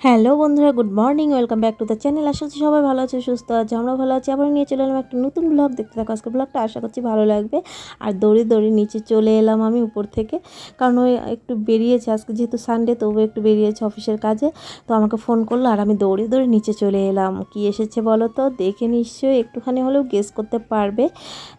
Hello বন্ধুরা, good morning, welcome back to the channel. আশা করছি সবাই ভালো আছে, সুস্থ আছে আমরা ভালো আছি। আবার নিয়ে চলে এলাম একটা নতুন ব্লগ। দেখতে থাকো, আজকে ব্লগটা আশা করছি ভালো লাগবে। আর দৌড়ে দৌড়ে নিচে চলে এলাম আমি উপর থেকে, কারণ ওই একটু বেরিয়েছে। আজকে যেহেতু সানডে তবু একটু বেরিয়েছে অফিসের কাজে, তো আমাকে ফোন করল আর আমি দৌড়ে দৌড়ে নিচে চলে এলাম। কি এসেছে বলো তো? দেখে নিশ্চয়ই একটুখানি হলেও গেস করতে পারবে।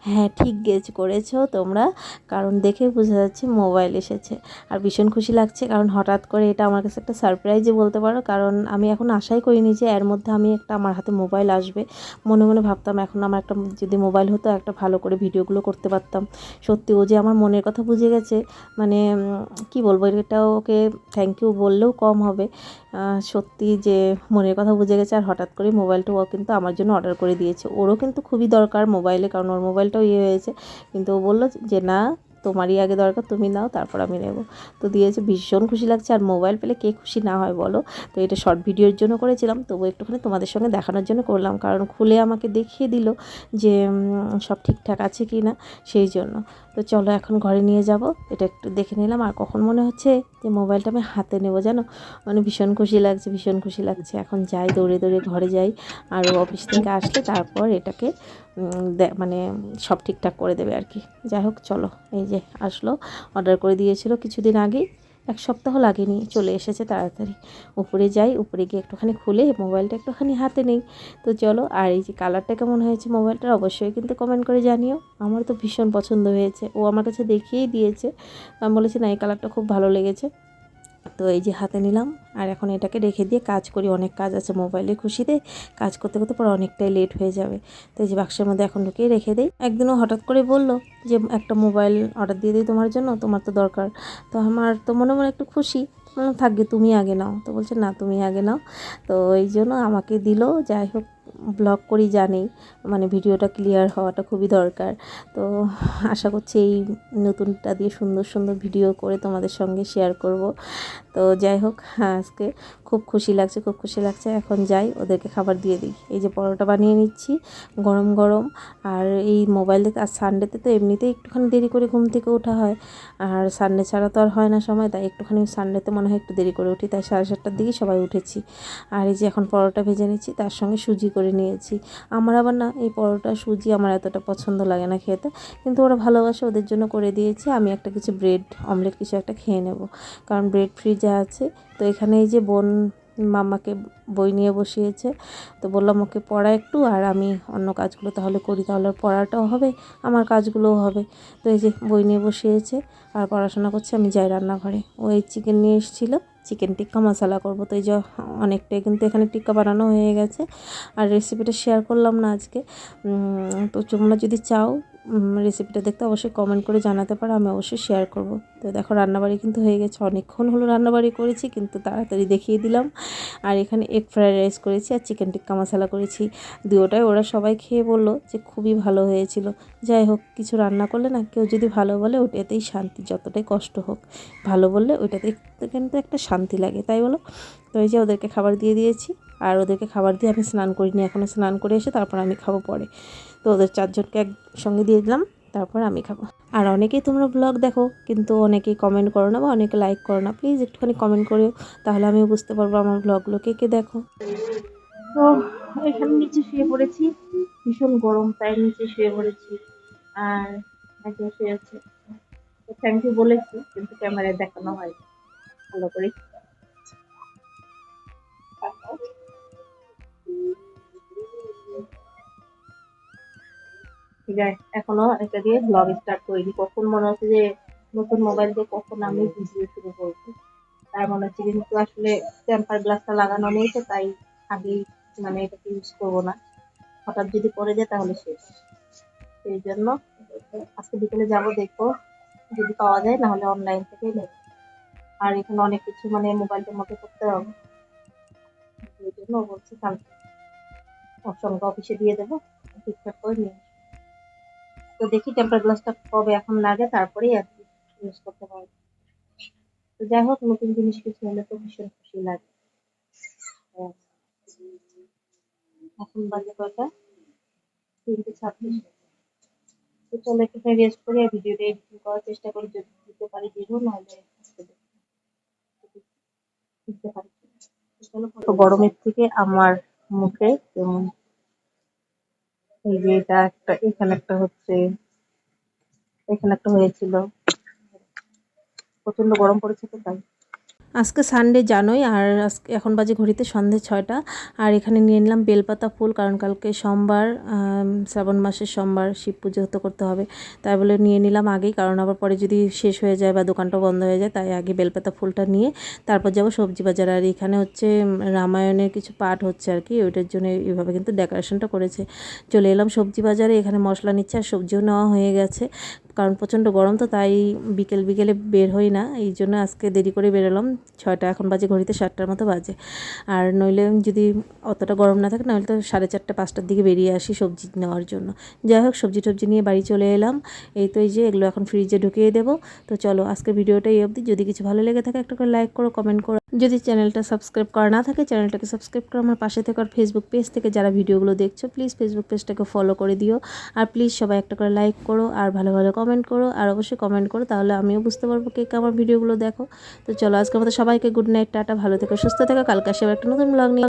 হ্যাঁ ঠিক গেস করেছ তোমরা, কারণ দেখে বোঝা যাচ্ছে মোবাইল এসেছে। আর ভীষণ খুশি লাগছে, কারণ হঠাৎ করে এটা আমার কাছে একটা সারপ্রাইজই বলতে পারো কারণ আমি এখন আশাই করিনি যে এর মধ্যে আমি একটা আমার হাতে মোবাইল আসবে। মনে মনে ভাবতাম এখন আমার একটা যদি মোবাইল হতো, একটা ভালো করে ভিডিওগুলো করতে পারতাম। সত্যি ও যে আমার মনের কথা বুঝে গেছে মানে কি বলব, এটা ওকে থ্যাংক ইউ বললেও কম হবে। সত্যি যে মনের কথা বুঝে গেছে আর হঠাৎ করে মোবাইলটা ও কিন্তু আমার জন্য অর্ডার করে দিয়েছে। ওরও কিন্তু খুবই দরকার মোবাইলে, কারণ ওর মোবাইলটাও ইয়ে হয়েছে। কিন্তু ও বলল যে, না তোমারই আগে দরকার, তুমি নাও, তারপর আমি নেব। তো দিয়েছে, ভীষণ খুশি লাগছে। আর মোবাইল পেলে কে খুশি না হয় বলো? তো এটা শর্ট ভিডিওর জন্য করেছিলাম তবু একটুখানি তোমাদের সঙ্গে দেখানোর জন্য করলাম। কারণ খুলে আমাকে দেখিয়ে দিল যে সব ঠিকঠাক আছে কি না সেই জন্য। তো চলো এখন ঘরে নিয়ে যাব। এটা একটু দেখে নিলাম। আর কখন মনে হচ্ছে যে মোবাইলটা আমি হাতে নেব জানো? মানে ভীষণ খুশি লাগছে, ভীষণ খুশি লাগছে। এখন যাই, দৌড়ে দৌড়ে ঘরে যাই। আর অফিস থেকে আসলে তারপর এটাকে মানে সব ঠিকঠাক করে দেবে আর কি। যাই হোক, চলো। এই যে আসলো। অর্ডার করে দিয়েছিল কিছুদিন আগেই। এক সপ্তাহ লাগেনি, চলে এসেছে তাড়াতাড়ি। উপরে যাই, উপরে গিয়ে একটুখানি খুলে, মোবাইলটা একটুখানি হাতে নেই। তো চলো, আর এই যে কালারটা কেমন হয়েছে মোবাইলটার অবশ্যই কিন্তু কমেন্ট করে জানিও। আমার তো ভীষণ পছন্দ হয়েছে। ও আমার কাছে দেখিয়েই দিয়েছে। আমি বলেছি, না, এই কালারটা খুব ভালো লেগেছে। তো এই যে হাতে নিলাম। আর এখন এটাকে রেখে দিয়ে কাজ করি। অনেক কাজ আছে মোবাইলে খুশিতে। কাজ করতে করতে পরে অনেকটাই লেট হয়ে যাবে। তো এই যে বাক্সের মধ্যে এখন ঢুকিয়ে রেখে দিই। একদিনও হঠাৎ করে বলল যে, একটা মোবাইল অর্ডার দিয়ে দিই তোমার জন্য, তোমার তো দরকার। তো আমার তো মনে মনে একটু খুশি। থাকবে, তুমি আগে নাও। তো বলছে, না, তুমি আগে নাও। তো এই জন্য আমাকে দিল, যাই হোক ব্লগ করি, জানি। মানে ভিডিওটা ক্লিয়ার হওয়াটা খুবই দরকার। তো আশা করছি এই নতুনটা দিয়ে সুন্দর সুন্দর ভিডিও করে তোমাদের সঙ্গে শেয়ার করব। তো যাই হোক হ্যাঁ আজকে খুব খুশি লাগছে, খুব খুশি লাগছে। এখন যাই, ওদেরকে খাবার দিয়ে দিই। এই যে পরোটা বানিয়ে নিচ্ছি, গরম গরম। আর এই মোবাইল দেখে আর সানডেতে তো এমনিতেই একটুখানি দেরি করে ঘুম থেকে ওঠা হয়। আর সানডে ছাড়া তো আর হয় না সময়, তাই একটুখানি সানডেতে মনে হয় একটু দেরি করে উঠি। তাই সাড়ে সাতটার দিকে সবাই উঠেছি। আর এই যে এখন পরোটা ভেজে নিচ্ছি, তার সঙ্গে সুজি করে নিয়েছি। আমার আবার না, এই পরোটা, সুজি আমার এতটা পছন্দ লাগে না খেতে। কিন্তু ওরা ভালোবাসে, ওদের জন্য করে দিয়েছি। আমি একটা কিছু ব্রেড অমলেট কিছু একটা খেয়ে নেব। কারণ ব্রেড ফ্রিজে আছে। তো এখানে এই যে বোন মামাকে বই নিয়ে বসিয়েছে। তো বললাম, ওকে পড়া একটু আর আমি অন্য কাজগুলো তাহলে করি। তাহলে পড়াটাও হবে, আমার কাজগুলোও হবে। তো এই যে বই নিয়ে বসিয়েছে আর পড়াশোনা করছে। আমি যাই রান্নাঘরে। ও এই চিকেন নিয়ে এসেছিল। চিকেন টিক্কা মশলা করব। তো এই যে অনেকটাই কিন্তু এখানে টিক্কা বানানো হয়ে গেছে। আর রেসিপিটা শেয়ার করলাম না আজকে। তো তোমরা যদি চাও রেসিপিটা দেখতে অবশ্যই কমেন্ট করে জানাতে পারো, আমি অবশ্যই শেয়ার করব। তো দেখো, রান্নাবাড়ি কিন্তু হয়ে গেছে। অনেকক্ষণ হলো রান্নাবাড়ি করেছি, কিন্তু তাড়াতাড়ি দেখিয়ে দিলাম। আর এখানে এগ ফ্রাইড রাইস করেছি আর চিকেন টিক্কা মশলা করেছি। দুটোটাই ওরা সবাই খেয়ে বলল যে খুবই ভালো হয়েছিল। যাই হোক, কিছু রান্না করলে না কেউ যদি ভালো বলে, ওটাতেই শান্তি, যতটাই কষ্ট হোক। ভালো বললে ওইটাতে কিন্তু একটা শান্তি লাগে, তাই বলো? তো এই যে ওদেরকে খাবার দিয়ে দিয়েছি। আর ওদেরকে খাবার দিয়ে আমি স্নান করিনি। এখনও স্নান করে এসে তারপর আমি খাব পরে। তো ওদের চারজনকে একসঙ্গে দিয়ে দিলাম, তারপর আমি খাব। আর অনেকেই তোমরা ব্লগ দেখো, কিন্তু অনেকেই কমেন্ট করো না বা অনেকে লাইক করো না। প্লিজ একটুখানি কমেন্ট করো তাহলে আমিও বুঝতে পারব আমার ব্লগগুলো কে কে দেখো। তো এখানে নিচে শুয়ে পড়েছি। ভীষণ গরম, তাই নিচে শুয়ে পড়েছি। আর একে শুয়ে আছে। থ্যাংক ইউ বলেছি, কিন্তু ক্যামেরায় দেখানো হয়। ভালো করে এখনও এটা দিয়ে ব্লগ স্টার্ট করিনি। কখন মনে হচ্ছে যে নতুন মোবাইল দিয়ে কখন আমি ভিডিও শুরু করব? তার মনে হচ্ছে কিন্তু আসলে টেম্পার গ্লাসটা লাগানো নেই তো, তাই আগেই মানে এটাকে ইউজ করব না। হঠাৎ যদি পড়ে যায় তাহলে শেষ। সেই জন্য আজকে বিকেলে যাব, দেখব। যদি পাওয়া যায় নাহলে অনলাইন থেকেই নেব। আর এখানে অনেক কিছু মানে মোবাইলটার মধ্যে করতে হবে। সেই জন্য বলছি কালকে। সঙ্গে অফিসে দিয়ে দেবো, ঠিকঠাক করে নিয়ে তো দেখি টেম্পার গ্লাসটা কবে এখন লাগে তারপরেই আর কি ইউজ করতে পারব। তো যাই হোক, নতুন জিনিস কিছু হলে তো ভীষণ খুশি লাগে। এখন বাজে কয়টা? তিনটে ছাব্বিশ। তো চলো একটুখানি রেস্ট করে ভিডিওটা এডিটিং করার চেষ্টা করি, যদি দিতে পারি দিব, নাহলে দিতে পারি। গরমের থেকে আমার মুখে এবং এই যে এটা একটা, এখানে একটা হচ্ছে, এখানে একটা হয়েছিল। প্রচণ্ড গরম পড়েছে তো তাই। আজকে সানডে জানোই, আর আজকে এখন বাজে ঘড়িতে সন্ধে ছয়টা। আর এখানে নিয়ে নিলাম বেলপাতা ফুল, কারণ কালকে সোমবার শ্রাবণ মাসের সোমবার শিব পুজো তো করতে হবে। তাই বলে নিয়ে নিলাম আগেই, কারণ আবার পরে যদি শেষ হয়ে যায় বা দোকানটা বন্ধ হয়ে যায়, তাই আগে বেলপাতা ফুলটা নিয়ে তারপর যাব সবজি বাজার। আর এখানে হচ্ছে রামায়ণের কিছু পাঠ হচ্ছে আর কি, ওইটার জন্য এইভাবে কিন্তু ডেকোরেশনটা করেছে। চলে এলাম সবজি বাজারে, এখানে মশলা নিচ্ছে আর সবজিও নেওয়া হয়ে গেছে। কারণ প্রচণ্ড গরম তো, তাই বিকেল বিকেলে বের হই না। এই জন্য আজকে দেরি করে বেরোলাম। ছয়টা, এখন বাজে ঘড়িতে সাতটার মতো বাজে। আর নইলে যদি অতটা গরম না থাকে নাহলে তো সাড়ে চারটে, পাঁচটার দিকে বেরিয়ে আসি সবজি নেওয়ার জন্য। যাই হোক, সবজি টবজি নিয়ে বাড়ি চলে এলাম। এই তো এই যে, এগুলো এখন ফ্রিজে ঢুকিয়ে দেবো। তো চলো, আজকের ভিডিওটা এই অবধি। যদি কিছু ভালো লেগে থাকে, একটা করে লাইক করো কমেন্ট করো। যদি চ্যানেলটা সাবস্ক্রাইব করা না থাকে, চ্যানেলটাকে সাবস্ক্রাইব করো। আমার পাশে থেকে আর ফেসবুক পেজ থেকে যারা ভিডিওগুলো দেখছ প্লিজ ফেসবুক পেজটাকে ফলো করে দিও। আর প্লিজ সবাই একটা করে লাইক করো। আর ভালো ভালো কমেন্ট করো, আর অবশ্যই কমেন্ট করো, তাহলে আমিও বুঝতে পারব কে আমার ভিডিওগুলো দেখো। তো চলো আজকে আমাদের সবাইকে গুড নাইট টাটা, ভালো থেকো, সুস্থ থেকো, কালকে আসে একটা নতুন ব্লগ নিয়ে।